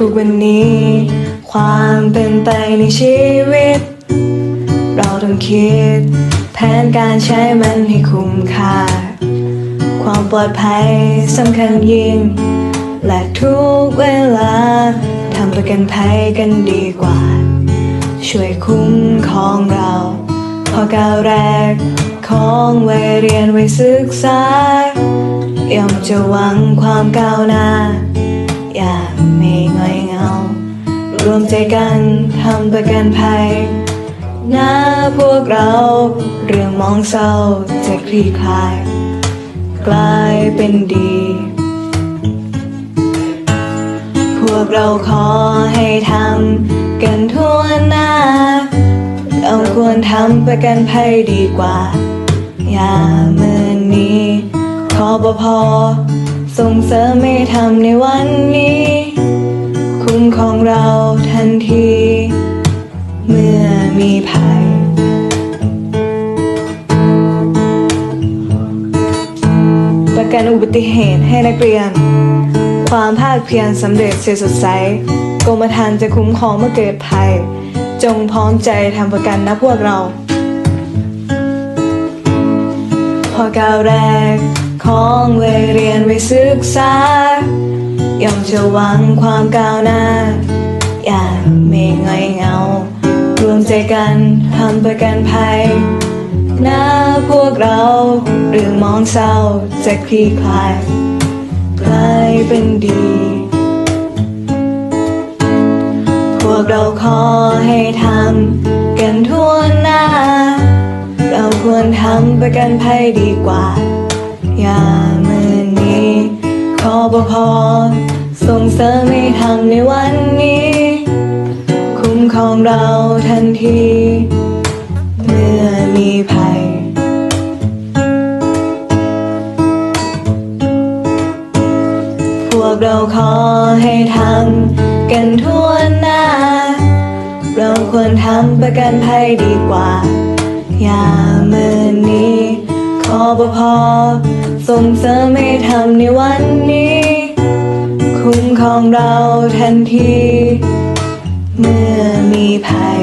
ทุกวันนี้ ความเป็นไปในชีวิต เราต้องคิด แผนการใช้มันให้คุ้มค่า ความปลอดภัยสำคัญยิ่ง และทุกเวลาทำประกันภัยกันดีกว่า ช่วยคุ้มครองเราพอก้าวแรกของไวัยเรียนไวัยศึกษาย่อมจะหวังความก้าวหน้า อย่า ไม่ง่อยเงา รวมใจกันทำประกันภัยนะพวกเราเรื่องมองเศร้าจะคลี่คลาย กลายเป็นดี พวกเราขอให้ทำกันทั่วหน้า เราควรทำประกันภัยดีกว่า อย่าเมือนี้ขอปพอส่งเสริมให้ทำในวันนี้ ของเราทันที เมื่อมีภัย ประกันอุบัติเหตุให้นักเรียน ความภาคเพียรสำเร็จเสียสดใสกรมธรรม์จะคุ้มครองเมื่อเกิดภัย จงพร้อมใจทำประกันนะพวกเรา พอก้าวแรกของวัยเรียนวัยศึกษา ย่อมจะหวังความก้าวหน้า อย่าไม่ง่อยเงา รวมใจกันทำประกันภัยหนะพวกเราเรื่อมองเศร้าจะคลี่คลายกลายเป็นดี พวกเราขอให้ทำกันทั่วหน้า เราควรทำประกันภัยดีกว่า อย่ามื่อนี้ข อปพอส่งเสริมให้ทำในวันนี้ คุ้มครองเราทันที เมื่อมีภัย พวกเราขอให้ทำกันทั่วหน้า เราควรทำประกันภัยดีกว่า อย่าเมื่อนี้ ขอปพอ ส่งเสริมให้ทำในวันนี้ คุ้มครองเราทันที เมื่อมีภัย